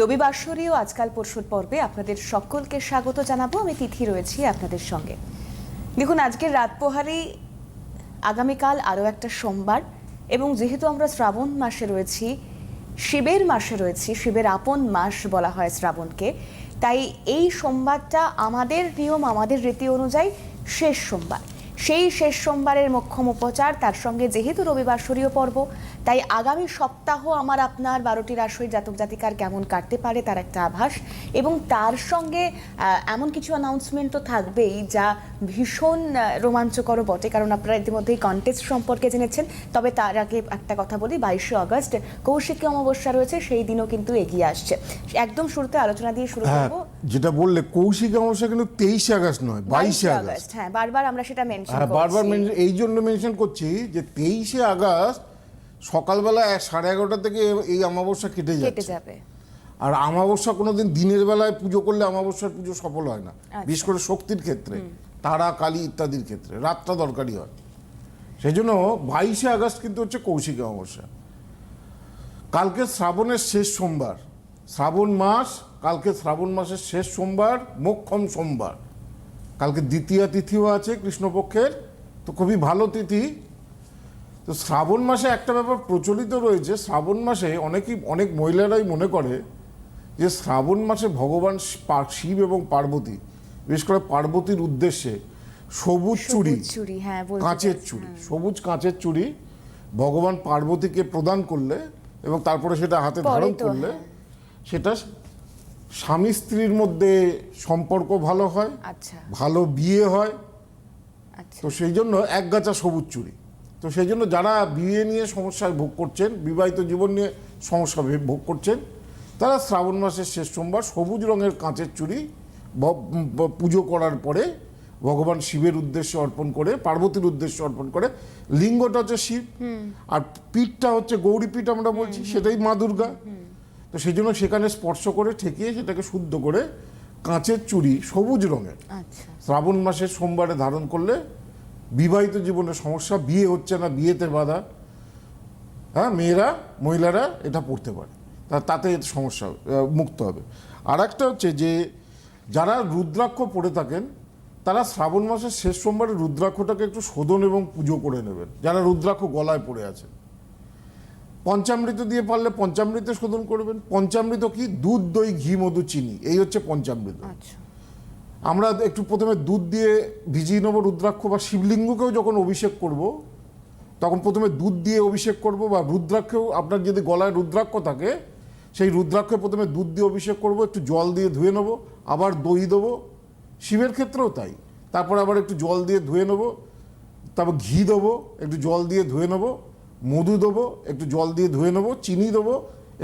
রবিবাসরীয় আজকাল পরশুর পর্বে আপনাদের সকলকে স্বাগত জানাব। আমি তিথি রয়েছি আপনাদের সঙ্গে। দেখুন, আজকের রাত পোহারি, আগামীকাল আরও একটা সোমবার এবং যেহেতু আমরা শ্রাবণ মাসে রয়েছি, শিবের মাসে রয়েছি, শিবের আপন মাস বলা হয় শ্রাবণকে, তাই এই সোমবারটা আমাদের নিয়ম, আমাদের রীতি অনুযায়ী শেষ সোমবার। সেই শেষ সোমবারের মোক্ষম উপচার তার সঙ্গে যেহেতু রবিবার সরীয় পর্ব তাই আগামী সপ্তাহ আমার আপনার বারোটি রাশির জাতক জাতিকার কেমন কাটতে পারে তার একটা আভাস। এবং তার সঙ্গে এমন কিছু অ্যানাউন্সমেন্ট তো থাকবেই যা ভীষণ রোমাঞ্চকর বটে। কারণ আপনারা ইতিমধ্যেই কন্টেস্ট সম্পর্কে জেনেছেন। তবে তার আগে একটা কথা বলি বাইশে আগস্ট কৌশিকী অমাবস্যা রয়েছে সেই দিনও কিন্তু এগিয়ে আসছে। একদম শুরুতে আলোচনা দিয়ে শুরু হ্যাঁ। করব। যেটা বললে কৌশিক অমাবস্যা কিন্তু তেইশে আগস্ট নয় বাইশে আগস্ট হ্যাঁ বারবার আমরা সেটা মেনশন হ্যাঁ বারবার এই জন্য মেনশন করছি যে তেইশে আগস্ট সকালবেলা সাড়ে এগারোটা থেকে এই অমাবস্যা কেটে যাবে। আর অমাবস্যা কোনোদিন দিনের বেলায় পুজো করলে অমাবস্যার পুজো সফল হয় না। আচ্ছা। বিশেষ করে শক্তির ক্ষেত্রে তারা কালী ইত্যাদির ক্ষেত্রে রাতটা দরকারি হয়। সেই জন্য বাইশে আগস্ট কিন্তু হচ্ছে কৌশিক অমাবস্যা। কালকে শ্রাবণের শেষ সোমবার শ্রাবণ মাস কালকে শ্রাবণ মাসের শেষ সোমবার মোক্ষম সোমবার কালকে দ্বিতীয় তিথিও আছে কৃষ্ণপক্ষের তো খুবই ভালো তিথি তো শ্রাবণ মাসে একটা ব্যাপার প্রচলিত রয়েছে শ্রাবণ মাসে অনেকেই অনেক মহিলারাই মনে করে যে শ্রাবণ মাসে ভগবান শিব এবং পার্বতী বিশেষ করে পার্বতীর উদ্দেশ্যে সবুজ চুড়ি হ্যাঁ কাঁচের চুড়ি হ্যাঁ। সবুজ কাঁচের চুড়ি ভগবান পার্বতীকে প্রদান করলে এবং তারপরে সেটা হাতে ধারণ করলে হ্যাঁ। সেটা স্বামী স্ত্রীর মধ্যে সম্পর্ক ভালো হয় আচ্ছা। ভালো বিয়ে হয় আচ্ছা। তো সেই জন্য এক গাছা সবুজ চুড়ি তো সেই জন্য যারা বিয়ে নিয়ে সমস্যায় ভোগ করছেন বিবাহিত জীবন নিয়ে সমস্যা ভোগ করছেন তারা শ্রাবণ মাসের শেষ সোমবার সবুজ রঙের কাঁচের ব- পুজো করার পরে ভগবান শিবের উদ্দেশ্যে অর্পণ করে পার্বতীর উদ্দেশ্যে অর্পণ করে লিঙ্গটা হচ্ছে শিব। আর পিঠটা হচ্ছে গৌরী পীঠ আমরা বলছি সেটাই মা দুর্গা। তো সেই জন্য সেখানে স্পর্শ করে ঠেকিয়ে সেটাকে শুদ্ধ করে কাঁচের চুড়ি সবুজ রঙের আচ্ছা। শ্রাবণ মাসের সোমবারে ধারণ করলে বিবাহিত জীবনের সমস্যা বিয়ে হচ্ছে না বিয়েতে বাধা। হ্যাঁ মেয়েরা মহিলারা এটা পড়তে পারে। তা তাতে সমস্যা মুক্ত হবে। আর একটা হচ্ছে যে যারা রুদ্রাক্ষ পড়ে থাকেন তারা শ্রাবণ মাসের শেষ সোমবারে রুদ্রাক্ষটাকে একটু শোধন এবং পুজো করে নেবেন। যারা রুদ্রাক্ষ গলায় পড়ে আছে পঞ্চামৃত দিয়ে পারলে পঞ্চামৃত শোধন করবেন। পঞ্চামৃত কি? দুধ দই ঘি মধু চিনি। এই হচ্ছে পঞ্চামৃত। আচ্ছা। আমরা একটু প্রথমে দুধ দিয়ে ভিজিয়ে নেব রুদ্রাক্ষ বা শিবলিঙ্গকেও যখন অভিষেক করব তখন প্রথমে দুধ দিয়ে অভিষেক করব বা রুদ্রাক্ষেও আপনার যদি গলায় রুদ্রাক্ষ থাকে সেই রুদ্রাক্ষে প্রথমে দুধ দিয়ে অভিষেক করব একটু জল দিয়ে ধুয়ে নেব আবার দই দেবো। শিবের ক্ষেত্রেও তাই। তারপর আবার একটু জল দিয়ে ধুয়ে নেব তারপর ঘি দেবো একটু জল দিয়ে ধুয়ে নেব মধু দেবো একটু জল দিয়ে ধুয়ে নেব চিনি দেবো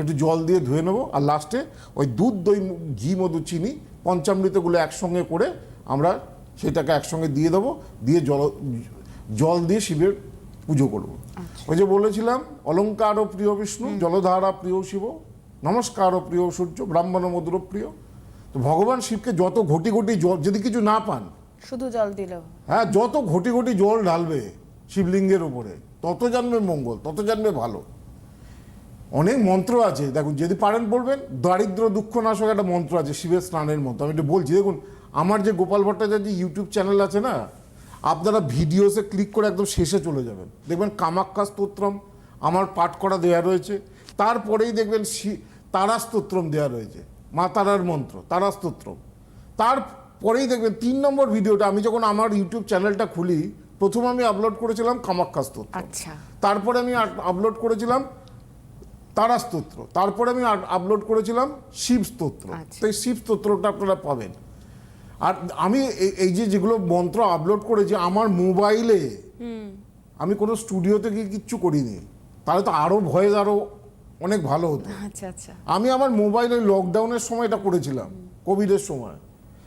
একটু জল দিয়ে ধুয়ে নেব আর লাস্টে ওই দুধ দই ঘি মধু চিনি পঞ্চামৃতগুলো একসঙ্গে করে আমরা সেটাকে একসঙ্গে দিয়ে দেবো দিয়ে জল জল দিয়ে শিবের পুজো করব। ওই যে বলেছিলাম অলঙ্কার প্রিয় বিষ্ণু জলধারা প্রিয় শিব নমস্কার প্রিয় সূর্য ব্রাহ্মণ মধুর প্রিয়। তো ভগবান শিবকে যত ঘটি ঘটি জল যদি কিছু না পান শুধু জল দিল হ্যাঁ যত ঘটি ঘটি জল ঢালবে শিবলিঙ্গের উপরে তত জানবে মঙ্গল, তত জানবে ভালো। অনেক মন্ত্র আছে, দেখুন, যদি পারেন বলবেন, দারিদ্র দুঃখ নাশক একটা মন্ত্র আছে, শিবের স্নানের মতো আমি এটা বলছি, দেখুন, আমার যে গোপাল ভট্টাচার্য ইউটিউব চ্যানেল আছে না, আপনারা ভিডিওসে ক্লিক করে একদম শেষে চলে যাবেন। দেখবেন কামাক্ষা স্তোত্রম, আমার পাঠ করা দেয়া রয়েছে, তারপরেই দেখবেন তারা স্তোত্রম দেওয়া রয়েছে, মা তারার মন্ত্র, তারা স্তোত্রম। তারপরেই দেখবেন, তিন নম্বর ভিডিওটা, আমি যখন আমার ইউটিউব চ্যানেলটা খুলি প্রথম আমি আপলোড করেছিলাম কামাক্ষা স্তোত্র। আচ্ছা। তারপরে আমি আপলোড করেছিলাম তারা স্তোত্র। তারপরে আমি আপলোড করেছিলাম শিব স্তোত্র। আচ্ছা। তো এই শিব স্তোত্রটা আপনারা পাবেন। আর আমি এই- এই যে যেগুলো মন্ত্র আপলোড করেছি আমার মোবাইলে আমি কোনো স্টুডিওতে গিয়ে কিচ্ছু করিনি। তাহলে তো আরও ভয়েস আরও অনেক ভালো হতো। আচ্ছা আচ্ছা। আমি আমার মোবাইলে লকডাউনের সময় এটা করেছিলাম কোভিডের সময়।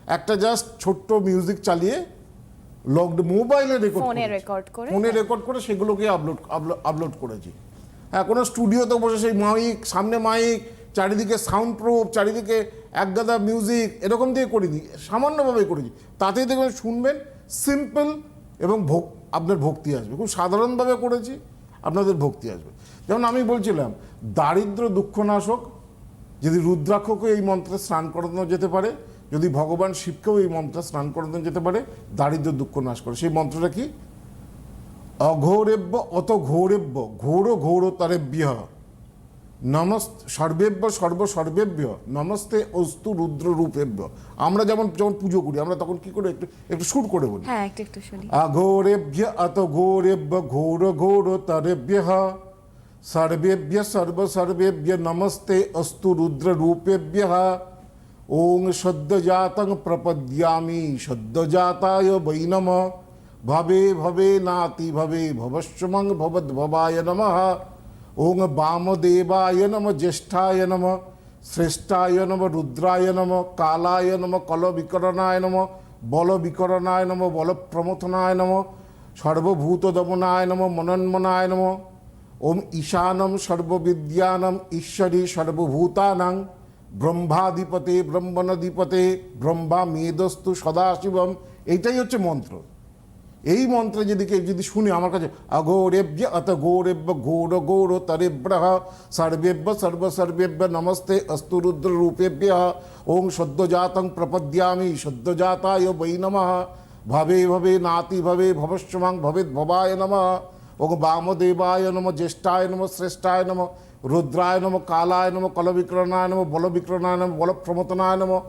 একটা জাস্ট ছোট্ট মিউজিক চালিয়ে লকড মোবাইলে রেকর্ড ফোনে record করে? ফোনে রেকর্ড করে সেগুলোকে আপলোড আপলোড করেছি। হ্যাঁ কোনো স্টুডিওতে বসে সেই মাইক সামনে মাইক চারিদিকে সাউন্ড প্রুফ চারিদিকে একগাদা মিউজিক এরকম দিয়ে করিনি সামান্যভাবে করেছি। তাতেই দেখবেন শুনবেন সিম্পল এবং ভোগ আপনার ভক্তি আসবে। খুব সাধারণভাবে করেছি আপনাদের ভক্তি আসবে। যেমন আমি বলছিলাম দারিদ্র দুঃখনাশক যদি রুদ্রাক্ষকে এই মন্ত্রে স্নান করানো যেতে পারে যদি ভগবান শিবকেও এই মন্ত্র স্নান করানো যেতে পারে দারিদ্র দুঃখ নাশ করে। সেই মন্ত্রটা কি? অঘৌরেব্য অত ঘোরেব্য ঘোর তারেব্য নমস্ত সর্বেব্য সর্ব সর্বেব্য নমস্তে অস্তু রুদ্র রূপেব্য। আমরা যেমন যেমন পুজো করি আমরা তখন কি করে একটু একটু শুট করে বলি? হ্যাঁ অত একটু শুনি। অঘোরেভ্য অত ঘোরেভ্য সর্ব ঘোরতরেভ্য সর্বেভ্য নমস্তে অস্তু রুদ্র রূপেভ্য ওং সদ্যজাতং প্রপদ্যামি, সদ্যজাতায় বৈ নম। ভবে ভবে নাতি ভবে ভবশ্যমং ভবদ্ভবায় নম। ওং বামদেবায় নম, জ্যেষ্ঠায় নম। শ্রেষ্ঠায় নম, রুদ্রায় নম। কালায় নম, কলবিকরণায় নম। বলবিকরণায় নম, বলপ্রমথনায় নম। সর্বভূতদমনায় নম, মনন্মনায় নম। ওম ঈশানম সর্ববিদ্যানম, ঈশ্বরী সর্বভূতানাং। ব্রহ্মাধিপতে, ব্রহ্মণধিপতে ব্রহ্মা মেদস্তু সদাশিবম। এইটাই হচ্ছে মন্ত্র। এই মন্ত্রে যদি কেউ যদি শুনে আমার কাছে অঘোরেভ্য অত ঘোরেভ্য ঘোর ঘোর তরেভ্য সর্বেভ্য সর্ব সর্বেভ্য নমস্তে অস্তু রুদ্র রূপেভ্য ওং সদ্যজাতং প্রপদ্যামি সদ্যজাতায় বৈ নমঃ, ভবে ভবে নাতি ভবে ভবস্যমাং ভবেদ ভবায় নমঃ, ওং বামদেবায় নম, জ্যেষ্ঠায় নম, শ্রেষ্ঠায় নম। রুদ্রায় নম কালায় নম কলবিক্রণায় নম বলবিক্রণায় নম বলপ্রমতনায় নম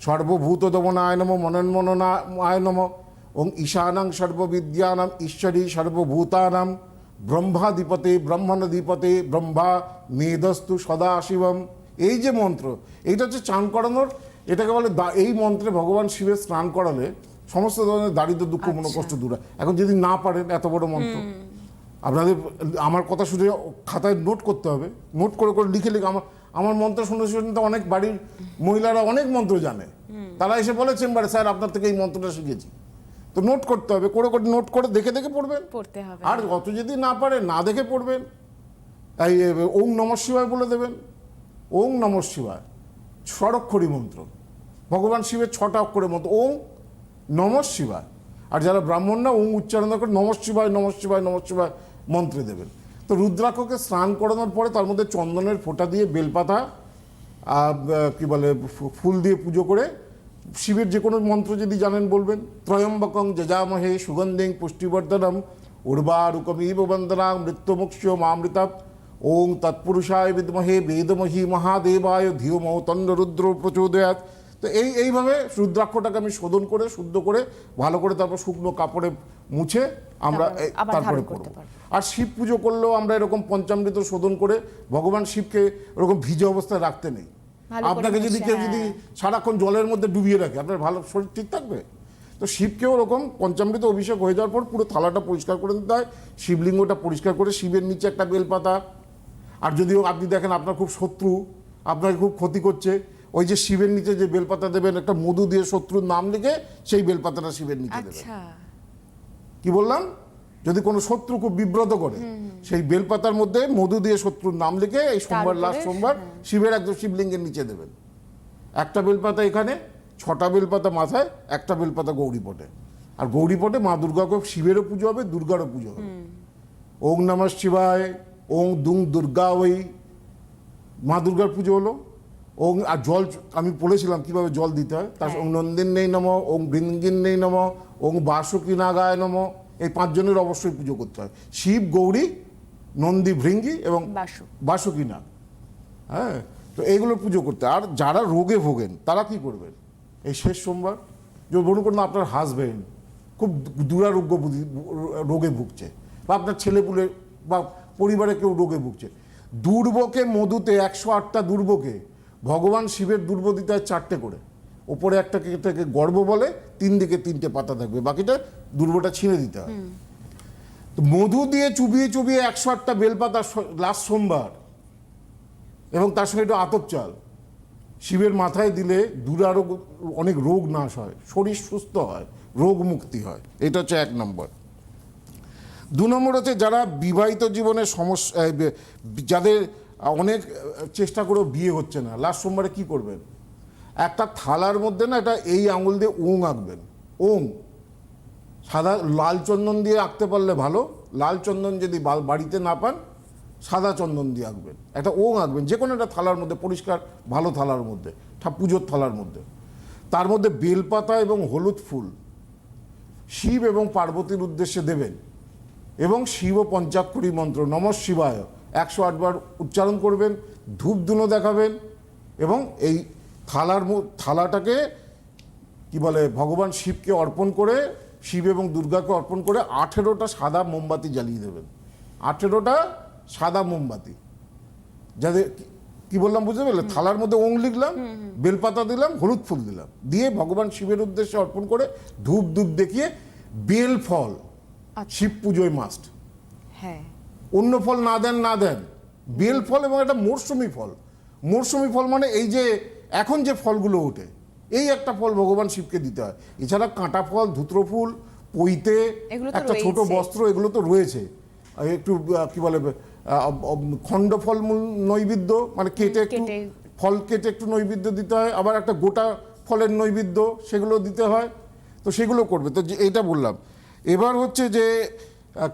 সর্বভূত দমনায় নম মনন্মনায় নম ওং ঈশানাং সর্ববিদ্যানাম ঈশ্বরী সর্বভূতানাম ব্রহ্মাধিপতে ব্রহ্মণধিপতে ব্রহ্মা মেদস্তু সদাশিবম। এই যে মন্ত্র এইটা হচ্ছে চান করানোর এটাকে বলে দা- এই মন্ত্রে ভগবান শিবের স্নান করালে সমস্ত ধরনের দারিদ্র দুঃখ মনোকষ্ট দূর হয়। এখন যদি না পারেন এত বড় মন্ত্র। আপনাদের আমার কথা শুনে খাতায় নোট করতে হবে। নোট করে করে লিখে লিখে আমার আমার মন্ত্র শুনে শুনে তো অনেক বাড়ির মহিলারা অনেক মন্ত্র জানে। তারা এসে বলে চেম্বারে স্যার আপনার থেকে এই মন্ত্রটা শিখেছি। তো নোট করতে হবে করে করে নোট করে দেখে দেখে পড়বেন। পড়তে হবে। আর অত যদি না পারে না দেখে পড়বেন। এই এ, ওং নম শিবায় বলে দেবেন। ওং নম শিবায় ষড়ক্ষরী মন্ত্র। ভগবান শিবের ছটা অক্ষরের মন্ত্র ওং নম শিবায়। আর যারা ব্রাহ্মণ না ওং উচ্চারণ করে নম শিবায় নম শিবায় নম শিবায় মন্ত্রে দেবেন। তো রুদ্রাক্ষকে স্নান করানোর পরে তার মধ্যে চন্দনের ফোঁটা দিয়ে বেলপাতা কি বলে ফুল দিয়ে পুজো করে শিবের যে কোনো মন্ত্র যদি জানেন বলবেন, ত্রয়ম্বকং যজামহে সুগন্ধিং পুষ্টিবর্ধনম উর্বারুকমিব বন্দনা মৃত্যুমুক্ষ মামৃতাপ, ওং তৎপুরুষায় বিদ্মহে বেদমহি মহাদেবায় ধিয়মৌ তন্ড রুদ্র প্রচোদয়াত তো এই এইভাবে রুদ্রাক্ষটাকে আমি শোধন করে শুদ্ধ করে ভালো করে তারপর শুকনো কাপড়ে মুছে আমরা তারপর করব। আর শিব পুজো করলেও আমরা এরকম পঞ্চামৃত শোধন করে ভগবান শিবকে ওরকম ভিজে অবস্থায় রাখতে নেই। আপনাকে যদি কেউ হ্যাঁ। যদি সারাক্ষণ জলের মধ্যে ডুবিয়ে রাখে আপনার ভালো শরীর ঠিক থাকবে? তো শিবকেও ওরকম পঞ্চামৃত অভিষেক হয়ে যাওয়ার পর পুরো থালাটা পরিষ্কার করে দিতে হয় শিবলিঙ্গটা পরিষ্কার করে শিবের নিচে একটা বেলপাতা। আর যদিও আপনি দেখেন আপনার খুব শত্রু আপনাকে খুব ক্ষতি করছে ওই যে শিবের নিচে যে বেলপাতা দেবেন একটা মধু দিয়ে শত্রুর নাম লিখে সেই বেলপাতাটা শিবের নিচে দেবেন। আচ্ছা। কি বললাম? যদি কোনো শত্রু খুব বিব্রত করে সেই বেলপাতার মধ্যে মধু দিয়ে শত্রুর নাম লিখে এই সোমবার লাস্ট সোমবার শিবের একদম শিবলিঙ্গের নিচে দেবেন। একটা বেলপাতা এখানে ছটা বেলপাতা মাথায় একটা বেলপাতা গৌরীপটে আর গৌরীপটে মা দুর্গাকে শিবেরও পুজো হবে দুর্গারও পুজো হবে। ওং নম শিবায় ওং দুং দুর্গা ওই মা দুর্গার পুজো হলো। ওং আর জল আমি বলেছিলাম কীভাবে জল দিতে হয়। তার ওং নন্দিন নেই নম ওং বৃঙ্গিন নেই নম ওং বাসুকি নাগায় নম এই পাঁচজনের অবশ্যই পুজো করতে হয়। শিব গৌরী নন্দী ভৃঙ্গি এবং বাসু। বাসুকি নাগ হ্যাঁ তো এইগুলো পুজো করতে হয়। আর যারা রোগে ভোগেন তারা কি করবেন? এই শেষ সোমবার যে মনে করুন আপনার হাজবেন্ড খুব দুরারোগ্য বুদ্ধি- রোগে ভুগছে। বা আপনার ছেলেপুলে বা পরিবারে কেউ রোগে ভুগছে। দুর্বকে মধুতে একশো আটটা দুর্বকে ভগবান শিবের দুর্ব দিতে হয় চারটে করে। ওপরে একটা থেকে গর্ব বলে তিন দিকে তিনটে পাতা থাকবে বাকিটা দুর্বটা ছিঁড়ে দিতে হয়। তো মধু দিয়ে চুবিয়ে চুবিয়ে একশো আটটা বেলপাতা লাস্ট সোমবার এবং তার সঙ্গে একটু আতপ চাল। শিবের মাথায় দিলে দুরারোগ অনেক রোগ নাশ হয় শরীর সুস্থ হয় রোগ মুক্তি হয় এটা হচ্ছে এক নম্বর। দু নম্বর হচ্ছে যারা বিবাহিত জীবনের সমস্যা যাদের অনেক চেষ্টা করেও বিয়ে হচ্ছে না। লাস্ট সোমবারে কি করবেন? একটা থালার মধ্যে না এটা এই আঙুল দিয়ে ওং আঁকবেন। ওং সাদা, লাল চন্দন দিয়ে আঁকতে পারলে ভালো। লাল চন্দন যদি বাড়িতে না পান, সাদা চন্দন দিয়ে আঁকবেন। একটা ওং আঁকবেন যে কোনো একটা থালার মধ্যে, পরিষ্কার, ভালো থালার মধ্যে পুজোর থালার মধ্যে। তার মধ্যে বেলপাতা এবং হলুদ ফুল, শিব এবং পার্বতীর উদ্দেশ্যে দেবেন এবং শিব পঞ্চাক্ষরী মন্ত্র, নম শিবায়। একশো আটবার উচ্চারণ করবেন ধূপ ধুনো দেখাবেন এবং এই থালার থালাটাকে কি বলে ভগবান শিবকে অর্পণ করে শিব এবং দুর্গাকে অর্পণ করে আঠেরোটা সাদা মোমবাতি জ্বালিয়ে দেবেন। আঠেরোটা সাদা মোমবাতি। যাদের কি- বললাম বুঝতে পারলে থালার মধ্যে ওং লিখলাম বেলপাতা দিলাম হলুদ ফুল দিলাম। দিয়ে ভগবান শিবের উদ্দেশ্যে অর্পণ করে ধূপ ধূপ দেখিয়ে বেল ফল আচ্ছা। শিব পুজোয় মাস্ট হ্যাঁ। অন্য ফল না দেন না দেন। বেল ফল এবং একটা মরশুমি ফল। মরশুমি ফল মানে এই যে এখন যে ফলগুলো ওঠে এই একটা ফল ভগবান শিবকে দিতে হয়। এছাড়া কাঁটা ফল ধুত্র ফুল পইতে একটা ছোট বস্ত্র এগুলো তো রয়েছে। একটু কি বলে খণ্ড ফল মূল- নৈবেদ্য মানে কেটে একটু ফল কেটে একটু নৈবেদ্য দিতে হয়। আবার একটা গোটা ফলের নৈবেদ্য সেগুলো দিতে হয়। তো সেগুলো করবে। তো যে এইটা বললাম। এবার হচ্ছে যে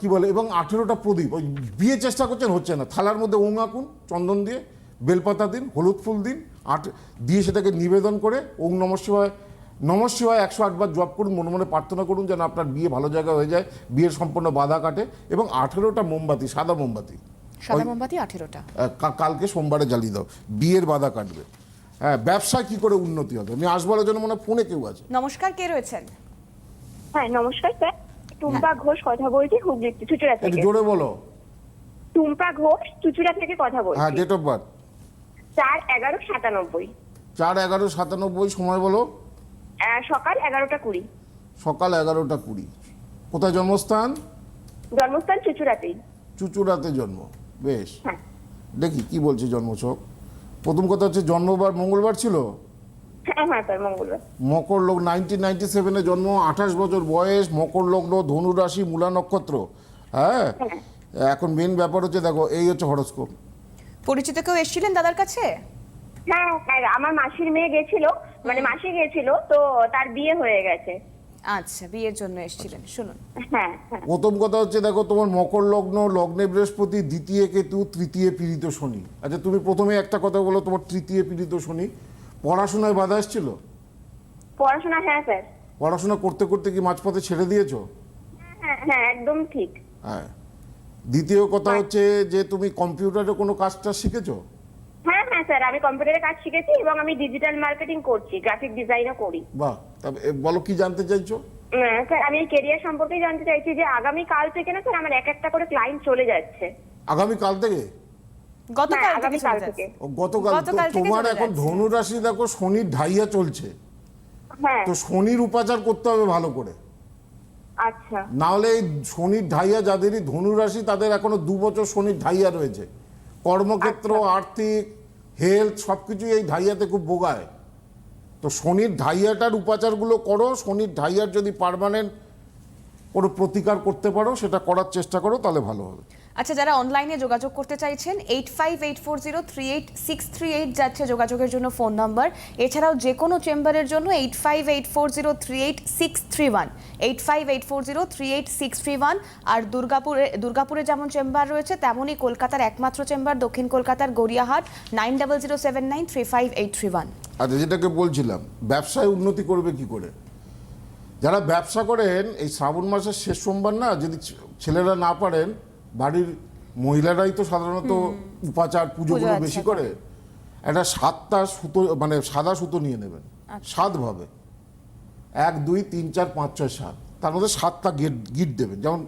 কি বলে এবং আঠেরোটা প্রদীপ। ওই বিয়ে চেষ্টা করছেন হচ্ছে না। থালার মধ্যে ওং আঁকুন চন্দন দিয়ে বেলপাতা দিন হলুদ ফুল দিন আট দিয়ে সেটাকে নিবেদন করে ওং নমঃ শিবায় নমঃ শিবায় একশো আটবার জপ করুন মনে মনে প্রার্থনা করুন যেন আপনার বিয়ে ভালো জায়গায় হয়ে যায় বিয়ের সম্পূর্ণ বাধা কাটে এবং আঠেরোটা মোমবাতি সাদা মোমবাতি। সাদা মোমবাতি আঠেরোটা। কালকে সোমবারে জ্বালিয়ে দাও বিয়ের বাধা কাটবে। হ্যাঁ ব্যবসায় কি করে উন্নতি হবে? আমি আসবার জন্য মনে হয় ফোনে কেউ আছে। নমস্কার কে রয়েছেন? হ্যাঁ নমস্কার স্যার। টুম্পা ঘোষ কথা বলছি হুগলি চুচুড়া থেকে। জোরে বলো। টুম্পা ঘোষ চুচুড়া থেকে কথা বলছি। হ্যাঁ ডেট অফ বার্থ চার এগারো সাতানব্বই। চার এগারো সাতানব্বই সময় বলো। সকাল এগারোটা কুড়ি। সকাল এগারোটা কুড়ি। কোথায় জন্মস্থান? জন্মস্থান চুচুড়াতেই। চুচুড়াতে জন্ম। বেশ। হ্যাঁ। দেখি কি বলছে জন্মছক। প্রথম কথা হচ্ছে জন্মবার মঙ্গলবার ছিল? হ্যাঁ হ্যাঁ স্যার মঙ্গলবার মকর লগ্ন নাইনটিন নাইনটি সেভেনে জন্ম আঠাশ বছর বয়স মকর লগ্ন ধনু রাশি মূলা নক্ষত্র। হ্যাঁ? হ্যাঁ। এখন মেন ব্যাপার হচ্ছে দেখো এই হচ্ছে হরস্কোপ পরিচিত কেউ এসেছিলেন দাদার কাছে? হ্যাঁ আমার মাসির মেয়ে গেছিল মানে মাসি গেছিল তো তার বিয়ে হয়ে গেছে। আচ্ছা বিয়ের জন্য এসেছিলেন শুনুন। হ্যাঁ হ্যাঁ। প্রথম কথা হচ্ছে দেখো তোমার মকর লগ্ন লগ্নে বৃহস্পতি দ্বিতীয় কেতু তৃতীয় পীড়িত শনি। আচ্ছা তুমি প্রথমে একটা কথা বলো তোমার তৃতীয় পীড়িত শনি। পড়াশোনায় বাধা এসেছিল? পড়াশোনা হ্যাঁ স্যার। পড়াশোনা করতে করতে কি মাঝপথে ছেড়ে দিয়েছ? হ্যাঁ হ্যাঁ একদম ঠিক। হ্যাঁ। দ্বিতীয় কথা হচ্ছে যে তুমি কম্পিউটারে কোনো কাজটা শিখেছো? হ্যাঁ হ্যাঁ স্যার আমি কম্পিউটারে কাজ শিখেছি এবং আমি ডিজিটাল মার্কেটিং করছি গ্রাফিক ডিজাইনও করি। বাহ তবে বলো কি জানতে চাইছো? স্যার আমি এই কেরিয়ার সম্পর্কেই জানতে চাইছি যে আগামী কাল থেকে না স্যার আমার এক একটা করে ক্লায়েন্ট চলে যাচ্ছে। আগামী কাল থেকে? গতকাল থেকে গতকাল তোমার এখন ধনু রাশি দেখো শনির ঢাইয়া চলছে। হ্যাঁ। তো শনির উপাচার করতে হবে ভালো করে। আচ্ছা। না হলে এই শনির ঢাইয়া যাদেরই ধনু রাশি তাদের এখনও দু বছর শনির ঢাইয়া রয়েছে। কর্মক্ষেত্র আর্থিক হেলথ সব কিছুই এই ঢাইয়াতে খুব বোগায়। তো শনির ঢাইয়াটার উপাচারগুলো করো শনির ঢাইয়ার যদি পার্মানেন্ট কোনো প্রতিকার করতে পারো সেটা করার চেষ্টা করো তাহলে ভালো হবে। আচ্ছা যারা অনলাইনে যোগাযোগ করতে চাইছেন eight five eight four zero three eight six three eight যাচ্ছে যোগাযোগের জন্য ফোন নাম্বার এছাড়াও যে কোনো চেম্বারের জন্য eight five eight four zero three eight six three one eight five eight four zero three eight six three one আর দুর্গাপুরে দুর্গাপুরে যেমন চেম্বার রয়েছে তেমনই কলকাতার একমাত্র চেম্বার দক্ষিণ কলকাতার Gariahat nine double zero seven nine three five eight three one আচ্ছা যেটাকে বলছিলাম, ব্যবসায় উন্নতি করবে কি করে? যারা ব্যবসা করেন, এই শ্রাবণ মাসের শেষ সোমবার না, যদি ছেলেরা না পারেন মহিলারাই তো সাধারণত উপাচার পুজোগুলো পুজো বেশি আচ্ছা। করে। একটা সাতটা সুতো মানে সাদা সুতো নিয়ে নেবেন। আচ্ছা। সাতভাবে। এক দুই তিন চার পাঁচ ছয় সাত। তার মধ্যে সাতটা গিট গিট দেবেন। যেমন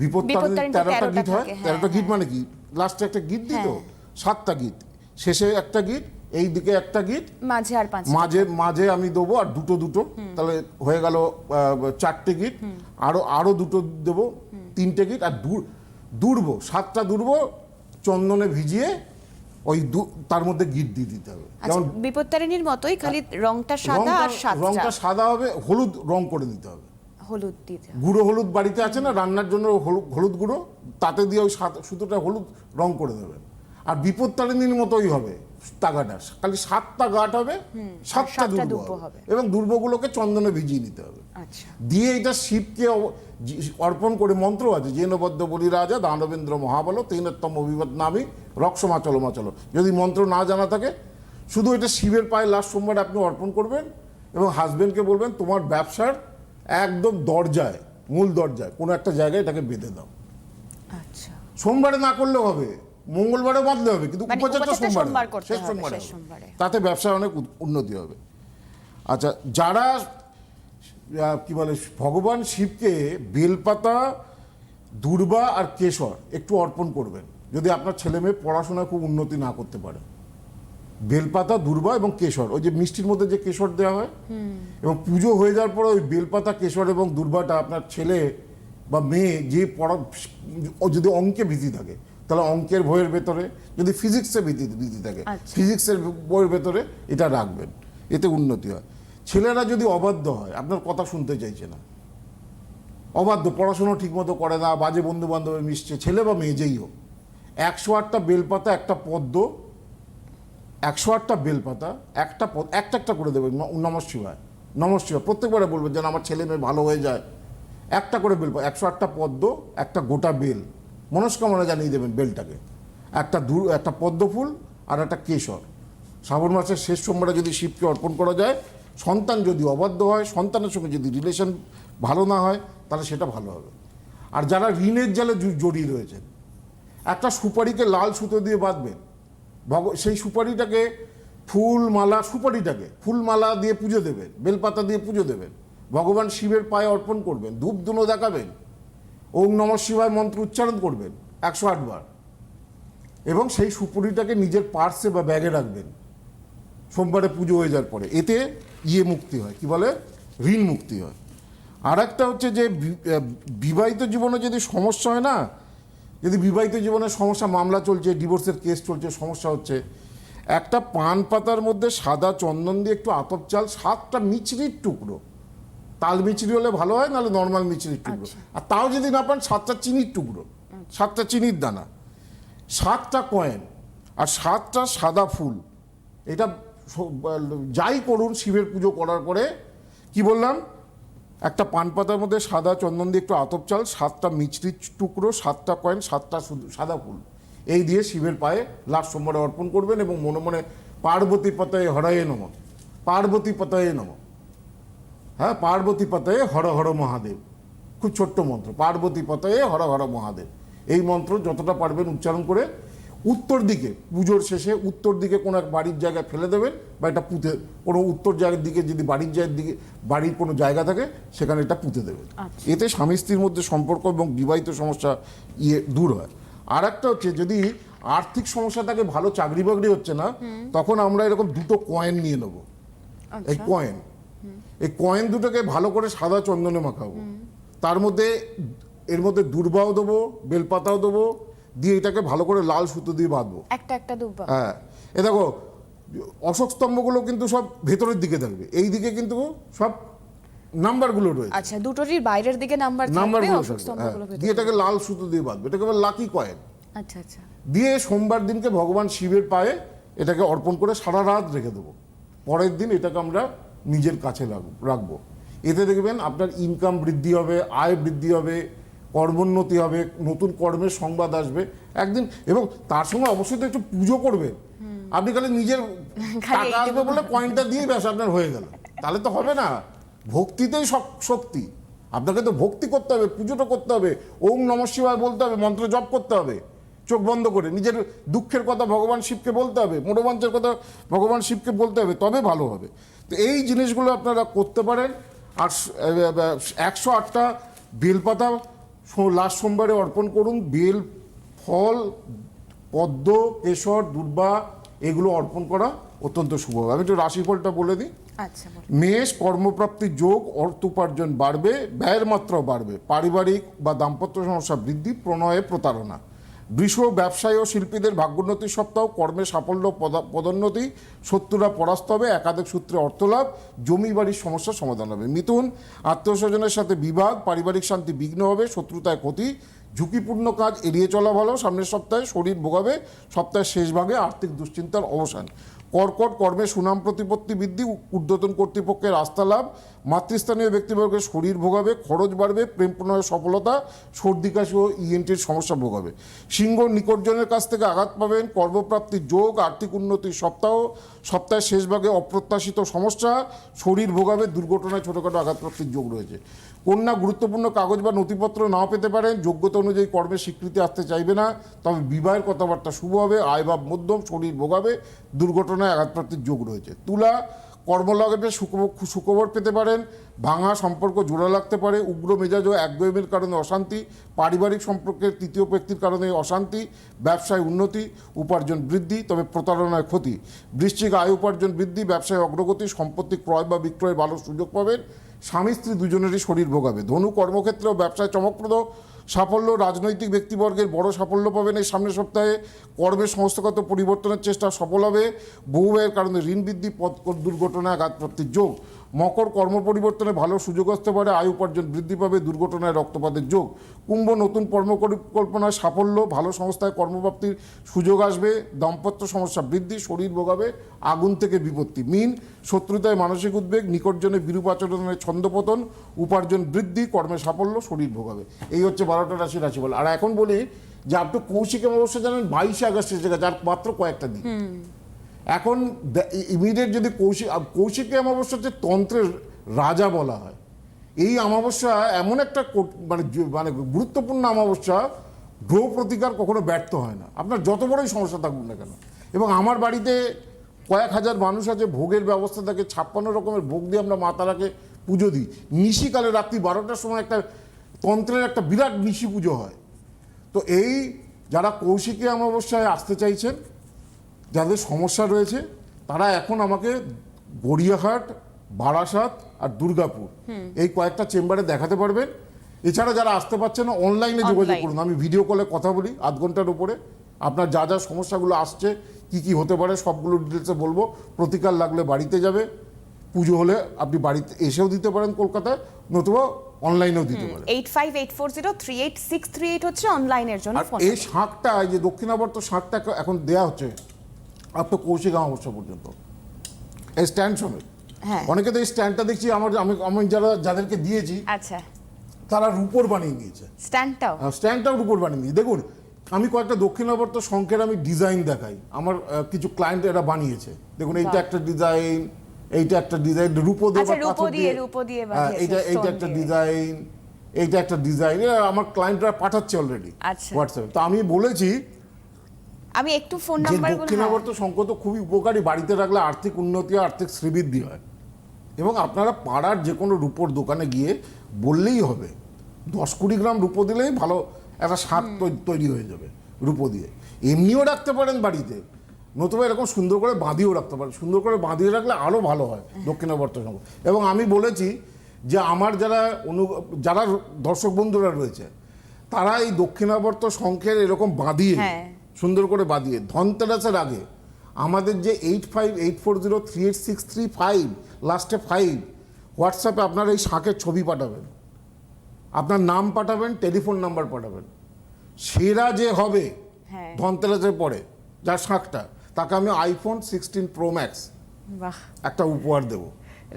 বিপদ বিপত্তারিণীতে তেরোটা গিট হয়। হ্যাঁ, তেরোটা গিট হ্যাঁ। মানে কি? লাস্টে একটা গিট দিত হ্যাঁ। সাতটা গিট। শেষে একটা গিট এই দিকে একটা গিট। মাঝে আর পাঁচ মাঝে মাঝে আমি দেবো আর দুটো দুটো। তাহলে হয়ে গেল চারটে গিট। আরও আরও দুটো দেবো। তিনটে গিট আর দূর দুর্ব সাতটা দুর্ব চন্দনে ভিজিয়ে ওই তার মধ্যে গিট দিয়ে দিতে হবে। আচ্ছা যেমন বিপত্তারিণীর মতোই খালি রংটা সাদা আর সাতটা। রংটা সাদা হবে হলুদ রং করে দিতে হবে। হলুদ দিতে গুঁড়ো হলুদ বাড়িতে আছে না রান্নার জন্য হলুদ গুঁড়ো তাতে দিয়ে ওই সাত সুতোটা হলুদ রং করে দেবেন। আর বিপত্তারিণীর মতোই হবে তাগাটা খালি সাতটা গাঁট হবে সাতটা দুর্ব হবে। এবং দুর্বগুলোকে চন্দনে ভিজিয়ে নিতে হবে। আচ্ছা। দিয়ে এটা শিবকে অর্পণ করে মন্ত্র আছে জেনবদ্ধ বলি রাজা দানবেন্দ্র মহাবল তিনোত্তম অভিবাদ নামী রক্ষমাচল মাচল যদি মন্ত্র না জানা থাকে শুধু এটা শিবের পায়ে লাস্ট সোমবার আপনি অর্পণ করবেন এবং হাজবেন্ডকে বলবেন তোমার ব্যবসার একদম দরজায় মূল দরজায় কোনো একটা জায়গায় এটাকে বেঁধে দাও। আচ্ছা। সোমবারে না করলেও হবে মঙ্গলবারে বাঁধলে হবে কিন্তু মানে উপাচারটা সোমবারে। শেষ সোমবারে। তাতে ব্যবসায় অনেক উন্নতি হবে। আচ্ছা যারা কি বলে ভগবান শিবকে বেলপাতা দুর্বা আর কেশর একটু অর্পণ করবেন যদি আপনার ছেলে মেয়ে পড়াশোনায় খুব উন্নতি না করতে পারে। বেলপাতা দুর্বা এবং কেশর ওই যে মিষ্টির মধ্যে যে কেশর দেওয়া হয় এবং পুজো হয়ে যাওয়ার পরে ওই বেলপাতা কেশর এবং দুর্বাটা আপনার ছেলে বা মেয়ে যে পড়া যদি অঙ্কে ভীতি থাকে তাহলে অঙ্কের বইয়ের ভেতরে যদি ফিজিক্সে ভীতি ভীতি থাকে আচ্ছা। ফিজিক্সের বইয়ের ভেতরে এটা রাখবেন এতে উন্নতি হয়। ছেলেরা যদি অবাধ্য হয়, আপনার কথা শুনতে চাইছে না। অবাধ্য, পড়াশুনো ঠিকমতো করে না, বাজে বন্ধু বান্ধবে মিশছে, ছেলে বা মেয়ে যেই হোক। একশো আটটা বেলপাতা, একটা পদ্ম, একশো আটটা বেলপাতা, একটা পদ, একটা একটা করে দেবেন ন- নমঃ শিবায় নমঃ শিবায় প্রত্যেকবারে বলবে যেন আমার ছেলে মেয়ে ভালো হয়ে যায়। একটা করে বেল একশো আটটা পদ্ম, একটা গোটা বেল। মনস্কামনা জানিয়ে দেবেন বেলটাকে। একটা দু, একটা পদ্ম ফুল আর একটা কেশর। শ্রাবণ মাসের শেষ সোমবারে যদি শিবকে অর্পণ করা যায় সন্তান যদি অবাধ্য হয়, সন্তানের সঙ্গে যদি রিলেশন ভালো না হয়, তাহলে সেটা ভালো হবে। আর যারা ঋণের জালে জড়িয়ে রয়েছেন, একটা সুপারিকে লাল সুতো দিয়ে বাঁধবেন। ভগ সেই সুপারিটাকে ফুল মালা, সুপারিটাকে ফুল মালা দিয়ে পুজো দেবেন, বেলপাতা দিয়ে পুজো দেবেন। ভগবান শিবের পায়ে অর্পণ করবেন, ধূপ ধুনো দেখাবেন, ওম নম শিবায় মন্ত্র উচ্চারণ করবেন একশো আটবার এবং সেই সুপুরিটাকে নিজের পার্সে বা ব্যাগে রাখবেন। সোমবারে পুজো হয়ে যাওয়ার পরে। এতে ইয়ে মুক্তি হয় কি বলে? ঋণ মুক্তি হয়। আর একটা হচ্ছে যে বিবাহিত জীবনে যদি সমস্যা হয় না যদি বিবাহিত জীবনে সমস্যা মামলা চলছে ডিভোর্সের কেস চলছে সমস্যা হচ্ছে একটা পান পাতার মধ্যে সাদা চন্দন দিয়ে একটু আতপ চাল সাতটা মিচড়ির টুকরো। তাল মিচড়ি হলে ভালো হয় নাহলে নর্মাল মিচড়ির টুকরো। আর তাও যদি না পান সাতটা চিনির টুকরো। সাতটা চিনির দানা। সাতটা কয়েন। আর সাতটা সাদা ফুল। এটা যাই করুন শিবের পুজো করার পরে, কি বললাম? একটা পান পাতার মধ্যে সাদা চন্দন দিয়ে একটু আতপ চাল, সাতটা মিচড়ির টুকরো, সাতটা কয়েন, সাতটা সাদা ফুল। এই দিয়ে শিবের পায়ে লাস্ট সোমবারে অর্পণ করবেন এবং মনে মনে পার্বতী পাতায় হরায়ে নম। পার্বতী পাতায় নম। হ্যাঁ পার্বতী পাতায়ে হর হর মহাদেব। খুব ছোট্ট মন্ত্র, পার্বতী পাতায়ে হর হর মহাদেব। এই মন্ত্র যতটা পারবেন উচ্চারণ করে উত্তর দিকে পুজোর শেষে উত্তর দিকে কোনো এক বাড়ির জায়গায় ফেলে দেবেন বা এটা পুঁতে কোনো উত্তর জায়গার দিকে যদি বাড়ির জায়গার দিকে বাড়ির কোনো জায়গা থাকে সেখানে এটা পুঁতে দেবেন আচ্ছা। এতে স্বামী স্ত্রীর মধ্যে সম্পর্ক এবং বিবাহিত সমস্যা ইয়ে দূর হয়। আর একটা হচ্ছে যদি আর্থিক সমস্যা থাকে ভালো চাকরি বাকরি হচ্ছে না তখন আমরা এরকম দুটো কয়েন নিয়ে নেব। এই আচ্ছা। কয়েন এই কয়েন দুটোকে ভালো করে সাদা চন্দনে মাখাবো। তার মধ্যে এর মধ্যে দুর্বাও দেবো বেলপাতাও দেবো দিয়ে এটাকে ভালো করে লাল সুতো দিয়ে বাঁধবো। একটা একটা দুব্বা। হ্যাঁ। এ দেখো অশোক স্তম্ভগুলো কিন্তু সব ভেতরের দিকে থাকবে। এই দিকে কিন্তু সব নাম্বারগুলো রয়েছে। আচ্ছা দুটোরই বাইরের দিকে নাম্বার অশোক হ্যাঁ। দিয়ে এটাকে লাল সুতো দিয়ে বাঁধবে। এটাকে বলে লাকি কয়েন আচ্ছা আচ্ছা। দিয়ে সোমবার দিনকে ভগবান শিবের পায়ে এটাকে অর্পণ করে সারা রাত রেখে দেবো। পরের দিন এটাকে আমরা নিজের কাছে রাখ- রাখব। এতে দেখবেন আপনার ইনকাম বৃদ্ধি হবে আয় বৃদ্ধি হবে কর্মোন্নতি হবে নতুন কর্মের সংবাদ আসবে একদিন এবং তার সঙ্গে অবশ্যই তো একটু পুজো করবেন আপনি খালি নিজের টাকা আসবে বলে কয়েনটা দিয়ে ব্যাস আপনার হয়ে গেল। তাহলে তো হবে না। ভক্তিতেই শক- শক্তি। আপনাকে তো ভক্তি করতে হবে পুজোটা করতে হবে ওম নম শিবায় বলতে হবে মন্ত্র জপ করতে হবে চোখ বন্ধ করে নিজের দুঃখের কথা ভগবান শিবকে বলতে হবে মনোবাঞ্চের কথা ভগবান শিবকে বলতে হবে তবে ভালো হবে। তো এই জিনিসগুলো আপনারা করতে পারেন। আর একশো আটটা বেলপাতা লাস্ট সোমবারে অর্পণ করুন বেল ফল পদ্ম কেশর দুর্বা এগুলো অর্পণ করা অত্যন্ত শুভ। আমি একটু রাশিফলটা বলে দিই। আচ্ছা মেষ কর্মপ্রাপ্তির যোগ অর্থ উপার্জন বাড়বে ব্যয়ের মাত্রাও বাড়বে। পারিবারিক বা দাম্পত্য সমস্যা বৃদ্ধি প্রণয়ে প্রতারণা। বৃষ ব্যবসায়ী ও শিল্পীদের ভাগ্যোন্নতি সপ্তাহ, কর্মে সাফল্য, পদা- পদোন্নতি, শত্রুরা পরাস্ত হবে, একাধিক সূত্রে অর্থলাভ জমি বাড়ির সমস্যার সমাধান হবে। মিথুন, আত্মীয় স্বজনের সাথে বিবাদ, পারিবারিক শান্তি বিঘ্ন হবে, শত্রুতায় ক্ষতি ঝুঁকিপূর্ণ কাজ এড়িয়ে চলা ভালো। সামনের সপ্তাহে শরীর ভোগাবে, সপ্তাহের শেষ ভাগে আর্থিক দুশ্চিন্তার অবসান। কর্কট কর্মে সুনাম প্রতিপত্তি বৃদ্ধি ঊর্ধ্বতন কর্তৃপক্ষের আস্থা লাভ। মাতৃস্থানীয় ব্যক্তিবর্গের শরীর ভোগাবে, খরচ বাড়বে, প্রেম প্রণয়ের সফলতা, সর্দি কাশি ও ইএনটির সমস্যা ভোগাবে। সিংহ নিকটজনের কাছ থেকে আঘাত পাবেন কর্মপ্রাপ্তির যোগ, আর্থিক উন্নতির সপ্তাহ, সপ্তাহের শেষ ভাগে অপ্রত্যাশিত সমস্যা, শরীর ভোগাবে, দুর্ঘটনায় ছোটোখাটো আঘাতপ্রাপ্তির যোগ রয়েছে। কন্যা গুরুত্বপূর্ণ কাগজ বা নথিপত্র নাও পেতে পারেন, যোগ্যতা অনুযায়ী কর্মের স্বীকৃতি আসতে চাইবে না, তবে বিবাহের কথাবার্তা শুভ হবে, আয় ভাব মধ্যম, শরীর ভোগাবে, দুর্ঘটনায় আঘাতপ্রাপ্তির যোগ রয়েছে। তুলা কর্মলাভে সুখবর সুখবর পেতে পারেন, ভাঙা সম্পর্ক জোড়া লাগতে পারে, উগ্র মেজাজ ও একগুয়েমির কারণে অশান্তি, পারিবারিক সম্পর্কের তৃতীয় ব্যক্তির কারণে অশান্তি, ব্যবসায় উন্নতি, উপার্জন বৃদ্ধি, তবে প্রতারণায় ক্ষতি। বৃশ্চিক আয় উপার্জন বৃদ্ধি, ব্যবসায় অগ্রগতি, সম্পত্তি ক্রয় বা বিক্রয়ের ভালো সুযোগ পাবেন স্বামী স্ত্রী দুজনেরই শরীর ভোগাবে। ধনু কর্মক্ষেত্রে ও ব্যবসায় চমকপ্রদ। সাফল্য রাজনৈতিক ব্যক্তিবর্গের বড় সাফল্য পাবেন এই সামনের সপ্তাহে। কর্মের সংস্থাগত পরিবর্তনের চেষ্টা সফল হবে। বহু ব্যয়ের কারণে ঋণ বৃদ্ধি, পথ দুর্ঘটনায় আঘাতপ্রাপ্তির যোগ। মকর কর্ম পরিবর্তনে ভালো সুযোগ আসতে পারে, আয় উপার্জন বৃদ্ধি পাবে, দুর্ঘটনায় রক্তপাতের যোগ। কুম্ভ নতুন কর্ম পরিকল্পনায় সাফল্য, ভালো সংস্থায় কর্মপ্রাপ্তির সুযোগ আসবে, দাম্পত্য সমস্যা বৃদ্ধি, শরীর ভোগাবে, আগুন থেকে বিপত্তি। মিন, শত্রুতায় মানসিক উদ্বেগ নিকটজনে বিরূপ আচরণের ছন্দপতন উপার্জন বৃদ্ধি, কর্মে সাফল্য, শরীর ভোগাবে। এই হচ্ছে বারোটা রাশি রাশিফল। আর এখন বলি যে আপনি কৌশিক অমাবস্যা জানেন, বাইশে আগস্ট এসে গেছে, আর মাত্র কয়েকটা দিন। এখন ইমিডিয়েট যদি কৌশিক আ- কৌশিকী অমাবস্যা হচ্ছে তন্ত্রের রাজা বলা হয়। এই অমাবস্যা এমন একটা কোট- মানে মানে গুরুত্বপূর্ণ অমাবস্যা, গ্রহ প্রতিকার কখনো ব্যর্থ হয় না। আপনার যত বড়ই সমস্যা থাকুক না কেন। এবং আমার বাড়িতে কয়েক হাজার মানুষ আছে, ভোগের ব্যবস্থা থাকে, ছাপ্পান্ন রকমের ভোগ দিয়ে আমরা মা তারাকে পুজো দিই। নিশিকালে রাত্রি বারোটার সময় একটা তন্ত্রের একটা বিরাট নিশি পুজো হয়। তো এই যারা কৌশিকী অমাবস্যায় আসতে চাইছেন যাদের সমস্যা রয়েছে তারা এখন আমাকে গড়িয়াহাট বারাসাত আর দুর্গাপুর এই কয়েকটা চেম্বারে দেখাতে পারবেন। এছাড়া যারা আসতে পারছে না অনলাইনে যোগাযোগ করুন। আমি ভিডিও কলে কথা বলি আধ ঘণ্টার উপরে। আপনার যা যা সমস্যাগুলো আসছে কি কি হতে পারে সবগুলো ডিটেলসে বলব। প্রতিকার লাগলে বাড়িতে যাবে। পুজো হলে আপনি বাড়িতে এসেও দিতে পারেন কলকাতায় নতুবা অনলাইনেও দিতে পারেন। Eight five eight four zero three eight six three eight হচ্ছে অনলাইনের জন্য এই শাঁখটা এই যে দক্ষিণাবর্ত শাঁখটা এখন দেয়া হচ্ছে আপনার কৌশিক অমাবস্যা পর্যন্ত। এই স্ট্যান্ড সমেত। অনেকে তো এই স্ট্যান্ডটা দেখছি আমার আমি আমি যারা যাদেরকে দিয়েছি আচ্ছা। তারা রূপোর বানিয়ে নিয়েছে স্ট্যান্ডটাও স্ট্যান্ডটাও রূপোর বানিয়ে নিয়েছে দেখুন আমি কয়েকটা দক্ষিণাবর্ত শঙ্কের আমি ডিজাইন দেখাই। আমার কিছু ক্লায়েন্ট এরা বানিয়েছে। দেখুন এইটা একটা ডিজাইন এইটা একটা ডিজাইন রূপো দিয়ে আচ্ছা, বা রূপো পাথর দিয়ে, দিয়ে। রূপো দিয়ে হ্যাঁ, বানিয়েছে, এইটা এইটা একটা ডিজাইন এইটা একটা ডিজাইন আমার ক্লায়েন্টরা পাঠাচ্ছে অলরেডি আচ্ছা। হোয়াটসঅ্যাপে তো আমি বলেছি আমি একটু ফোন নাম্বার দক্ষিণাবর্ত শঙ্খ তো খুবই উপকারী বাড়িতে রাখলে আর্থিক উন্নতি আর্থিক শ্রীবৃদ্ধি হয়। এবং আপনারা পাড়ার যে কোনো রূপোর দোকানে গিয়ে বললেই হবে। দশ কুড়ি গ্রাম রূপো দিলেই ভালো একটা স্বাদ তৈরি হয়ে যাবে রূপো দিয়ে। এমনিও রাখতে পারেন বাড়িতে। নতুবা এরকম সুন্দর করে বাঁধিয়েও রাখতে পারেন। সুন্দর করে বাঁধিয়ে রাখলে আরও ভালো হয় দক্ষিণাবর্ত শঙ্খ এবং আমি বলেছি যে আমার যারা অনু যারা দর্শক বন্ধুরা রয়েছে তারা এই দক্ষিণাবর্ত শঙ্খের এরকম বাঁধিয়ে হ্যাঁ। সুন্দর করে বাঁধিয়ে ধনতেরাসের আগে আমাদের যে eight five eight four zero three eight six three five লাস্টে ফাইভ হোয়াটসঅ্যাপে আপনার এই শাঁখের ছবি পাঠাবেন। আপনার নাম পাঠাবেন টেলিফোন নাম্বার পাঠাবেন। সেরা যে হবে হ্যাঁ। ধনতেরাসের পরে যার শাঁখটা তাকে আমি আইফোন সিক্সটিন প্রো ম্যাক্স একটা উপহার দেবো।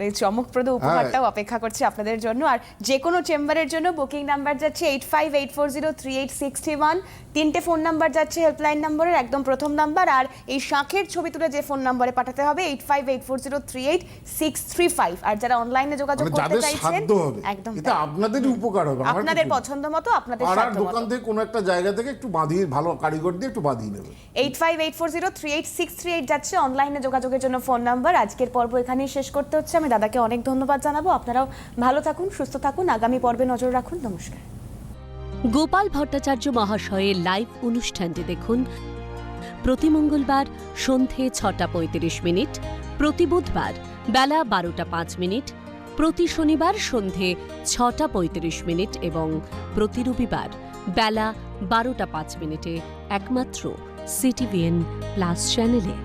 এই চমকপ্রদ উপহারটাও অপেক্ষা করছে আপনাদের জন্য। আর যে কোনো চেম্বারের জন্য বুকিং নাম্বার যাচ্ছে eight five eight four zero three eight sixty one তিনটে ফোন নাম্বার যাচ্ছে হেল্পলাইন নম্বরের একদম প্রথম নাম্বার। আর এই শাঁখের ছবি তুলে যে ফোন নাম্বারে পাঠাতে হবে eight five eight four zero three eight six three five আর যারা অনলাইনে যোগাযোগ মানে করতে চাইছেন একদম এটা তাই। আপনাদেরই উপকার হবে আপনাদের পছন্দ মতো আপনাদের পাড়ার সাধ্য দোকান থেকে কোনো একটা জায়গা থেকে একটু বাঁধিয়ে ভালো কারিগর দিয়ে একটু বাঁধিয়ে নেবে। Eight five eight four zero three eight six three eight যাচ্ছে অনলাইনে যোগাযোগের জন্য ফোন নাম্বার। আজকের পর্ব এখানেই শেষ করতে হচ্ছে। আমি দাদাকে অনেক ধন্যবাদ জানাব। আপনারাও ভালো থাকুন, সুস্থ থাকুন। আগামী পর্বে নজর রাখুন। নমস্কার। গোপাল ভট্টাচার্য মহাশয়ের লাইভ অনুষ্ঠানটি দেখুন প্রতি মঙ্গলবার সন্ধে ছটা পঁয়ত্রিশ মিনিট, প্রতি বুধবার বেলা বারোটা পাঁচ মিনিট, প্রতি শনিবার সন্ধে ছটা পঁয়ত্রিশ মিনিট এবং প্রতি রবিবার বেলা বারোটা পাঁচ মিনিটে একমাত্র সিটিভিএন প্লাস চ্যানেলে।